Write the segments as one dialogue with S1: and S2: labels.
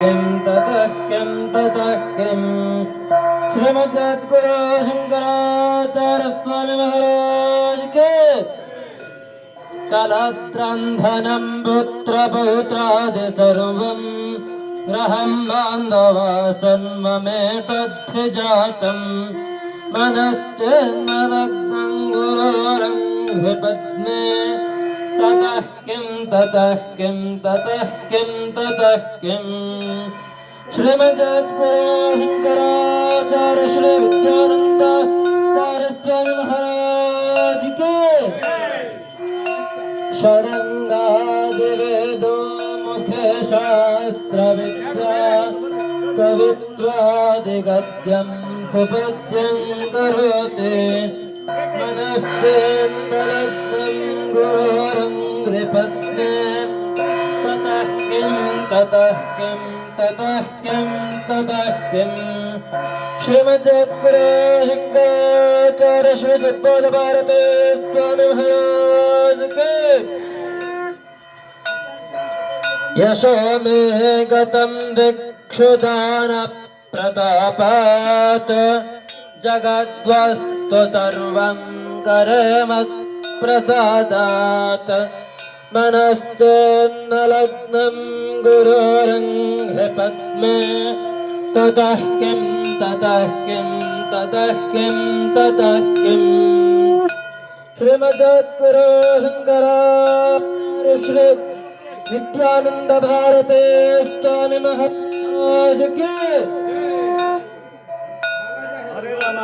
S1: किं ततः किं ततः किं श्रीमद्सद्गुरु शङ्कराचार्यस्वामी महाराज के कलत्रन्धनं पुत्रपौत्रादि सर्वं ग्रहं बान्धवा सन्ममेतद्धि मनश्चेन्मदग्नं गुरोरङ्घ्रिपद्मे ततः किं ततः किं ततः किं ततः किम् श्रीमद्गुरुशङ्कराचार्य श्री विद्यानन्द सारस्वामी महाराज के षडङ्गादिवेदो मुखे शास्त्रविद्या कवित्वादिगद्यं सुपद्यं करोति मनश्चेन्दलग्नं गुरोरङ्घ्रिपद्मे ततः किं ततः किं ततः किं? श्रीमद्गुरु शङ्कराचार्य श्री सद्बोध भारते स्वामी महाराज के। यशो मे गतं भिक्षुदान प्रतापात् जगद्वस्तु सर्वं करमत्प्रसादात् मनश्चेन्नलग्नं गुरोरङ्घ्रिपद्मे ततः किं ततः किं ततः किं ततः किम् श्रीमद्गुरु शङ्कराचार्य श्री नित्यानंद भारते स्वामी महाराज के
S2: ಹರೇ ರಾಮ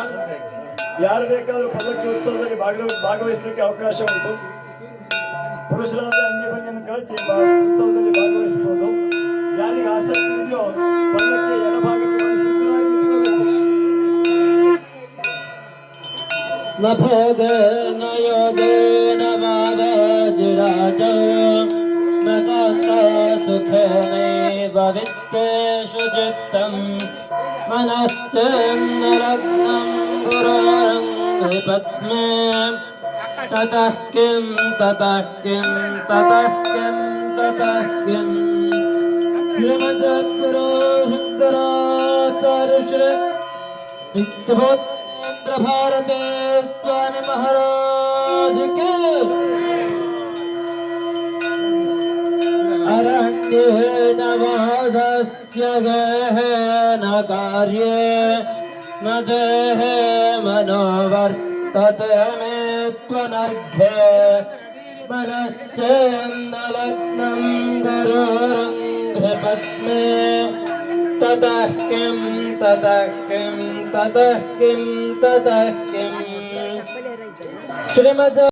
S2: ಯಾರು ಬೇಕಾದರೂ ಪಲ್ಲಕ್ಕಿ ಉತ್ಸವದಲ್ಲಿ ಭಾಗವ ಭಾಗವಹಿಸಲಿಕ್ಕೆ ಅವಕಾಶ ಉಂಟು పురుషులాగా అంగీభంగిన కలిసి
S1: సోదరి భాగవహించిపోతాం దానికి ఆసక్తి ఉందో పల్లకి ఎడభాగం నభోగ నయోగేన మాదజిరాజ నతాత సుఖనైవ విత్తేషు చిత్తం మనస్తం నరగ్నం గురం పద్మే ततःकिं ततःकिं ततःकिं ततःकिं श्रीमद्गुरो हिन्दराचार्यश्री भारते स्वामी महाराज के अरण्य न वादस्य गेह न कार्ये, न देहे मनोवर्त मे त्वनर्घ्ये मनश्चेन्दलग्नं गुरोरङ्घ्रिपद्मे ततः किं ततः किं ततः किं ततः किम् श्रीमद्